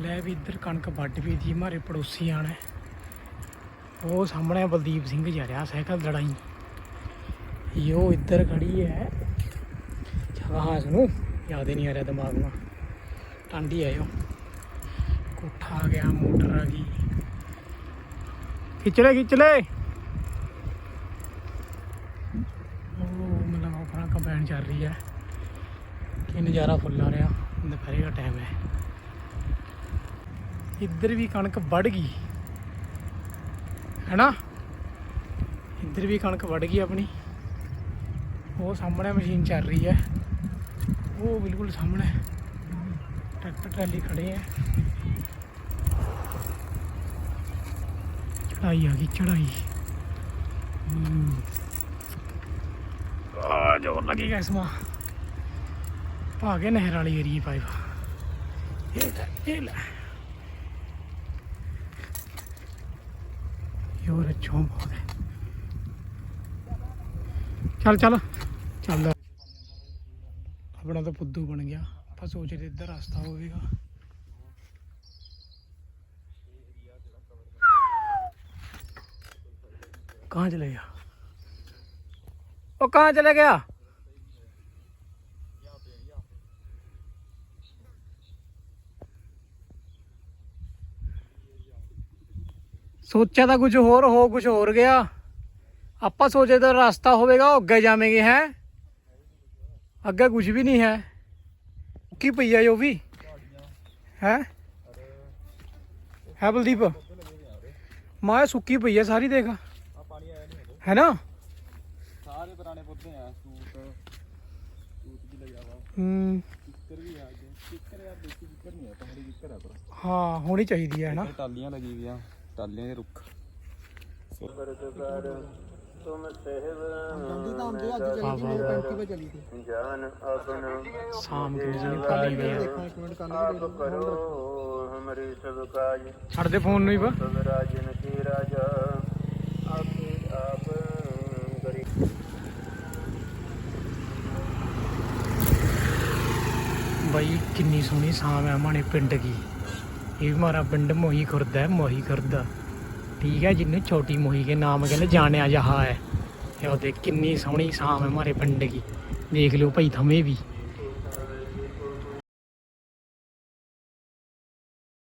ਲੈ ਵੀ ਇੱਧਰ ਕਣਕ ਵੱਢ ਵੀ ਦੀ ਮਾਰੇ ਪੜੋਸੀ ਆਣਾ ਉਹ ਸਾਹਮਣੇ ਬਲਦੀਪ ਸਿੰਘ ਜਾ ਰਿਹਾ ਸਾਈਕਲ ਲੜਾਈ। ਯੋ ਇੱਧਰ ਖੜੀ ਹੈ। ਜਗ੍ਹਾ ਨੂੰ ਯਾਦ ਹੀ ਨਹੀਂ ਆ ਰਿਹਾ ਦਿਮਾਗ ਨੂੰ। ਟਾਂਡੀ ਆਇਓ ਕੋਠਾ ਆ ਗਿਆ, ਮੋਟਰ ਆ ਗਈ। ਖਿੱਚ ਲੈ ਖਿੱਚ ਲੈ। ਉਹ ਮਤਲਬ ਆਪਣਾ ਕੰਬਾਈਨ ਚੱਲ ਰਹੀ ਹੈ। ਕਿ ਨਜ਼ਾਰਾ ਫੁੱਲ ਆ ਰਿਹਾ। ਦੁਪਹਿਰੇ ਦਾ ਟਾਈਮ ਹੈ। ਇੱਧਰ ਵੀ ਕਣਕ ਵੱਢ ਗਈ। ਹੈਨਾ? ਇੱਧਰ ਵੀ ਕਣਕ ਵੱਢ ਗਈ ਆਪਣੀ। ਉਹ ਸਾਹਮਣੇ ਮਸ਼ੀਨ ਚੱਲ ਰਹੀ ਹੈ। ਉਹ ਬਿਲਕੁਲ ਸਾਹਮਣੇ। ਟਰੈਕਟਰ, ਟਰਾਲੀ ਖੜੇ ਹੈ ਚੜਾਈ ਆ ਗਈ, ਚੜਾਈ। ਆ ਜੋਰ ਲੱਗੀ ਇਸ ਮਾ। ਭਾਗੇ ਨਹਿਰ ਵਾਲੀ ਏਰੀਏ ਪਾਈਪ ਇਹ ਲੈ। ਇਹ ਅੱਛੋਂ ਬਹੁਤ ਹੈ ਚੱਲ ਚੱਲ। ਚੱਲ ਆਪਣਾ ਤਾਂ ਪੁੱਦੂ ਬਣ ਗਿਆ। ਆਪਾਂ ਸੋਚਦੇ ਇੱਧਰ ਰਸਤਾ ਹੋਵੇਗਾ। ਕਹਾਂ ਚਲੇ ਗਿਆ? ਉਹ ਕਹਾਂ ਚਲੇ ਗਿਆ? ਸੋਚਿਆ ਤਾਂ ਕੁਝ ਹੋਰ ਹੋ ਕੁਝ ਹੋਰ ਗਿਆ ਆਪਾਂ ਸੋਚੇ ਤਾਂ ਰਸਤਾ ਹੋਵੇਗਾ ਉਹ ਅੱਗੇ ਜਾਵੇਂਗੇ ਹੈ ਅੱਗੇ ਕੁਝ ਵੀ ਨਹੀਂ ਹੈ ਕੀ ਪਈ ਹੈ ਉਹ ਵੀ ਹੈ ਹੈ ਬਲਦੀਪ ਮਾਂ ਇਹ ਸੁੱਕੀ ਪਈ ਹੈ ਸਾਰੀ ਦੇਖ ਆ ਪਾਣੀ ਆਇਆ ਨਹੀਂ ਹਜੇ ਹੈ ਨਾ ਸਾਰੇ ਪੁਰਾਣੇ ਪੌਦੇ ਆ ਸੂਟ ਸੂਟ ਵੀ ਲਗਿਆ ਵਾ ਹੂੰ ਕਿੱਕਰ ਵੀ ਆ ਗਏ ਕਿੱਕਰ ਯਾਰ ਦੇਸੀ ਕਿੱਕਰ ਨਹੀਂ ਆ ਪਹਾੜੀ ਕਿੱਕਰ ਆ ਪਰ ਹਾਂ ਹੋਣੀ ਚਾਹੀਦੀ ਹੈ ਨਾ ਇੱਧਰ ਟਾਲੀਆਂ ਲੱਗੀ ਵੀਆਂ ਟਾਲੀਆਂ ਦੇ ਰੁੱਖ। ਤੁਮ ਸਹਿਬ ਵਾਹ ਵਾਹ ਜਾਨ ਆਪਨ ਸ਼ਾਮ ਕੇ ਜਿਹਨੂੰ ਕਾਲੀ ਗਈ ਆਪ ਕਰੋ ਹਮਰੀ ਸਭ ਕਾਜ। ਛੱਡ ਦੇ ਫੋਨ ਨੂੰ ਹੀ ਬਾ ਸਭ ਰਾਜਨ ਕੀ ਰਾਜਾ। ਆਪੇ ਆਪ ਕਰੀ ਬਾਈ ਕਿੰਨੀ ਸੋਹਣੀ ਸਾਮ ਹੈ ਮਾਣੇ ਪਿੰਡ ਕੀ ਇਹ ਵੀ ਮਾਰਾ ਪਿੰਡ ਮੋਹੀ ਖੁਰਦ ਹੈ, ਮੋਹੀ ਖੁਰਦ। ਠੀਕ ਹੈ, ਜਿਹਨੂੰ ਛੋਟੀ ਮੋਹੀ ਕੇ ਨਾਮ ਕਹਿੰਦੇ, ਜਾਣਿਆ ਜਹਾ ਹੈ। ਇਹ ਉਹ ਦੇਖ ਕਿੰਨੀ ਸੋਹਣੀ ਸਾਮ ਹੈ ਮਾਰੇ ਪਿੰਡ ਕੀ ਦੇਖ ਲਿਓ ਭਾਈ ਥਮੇ ਵੀ।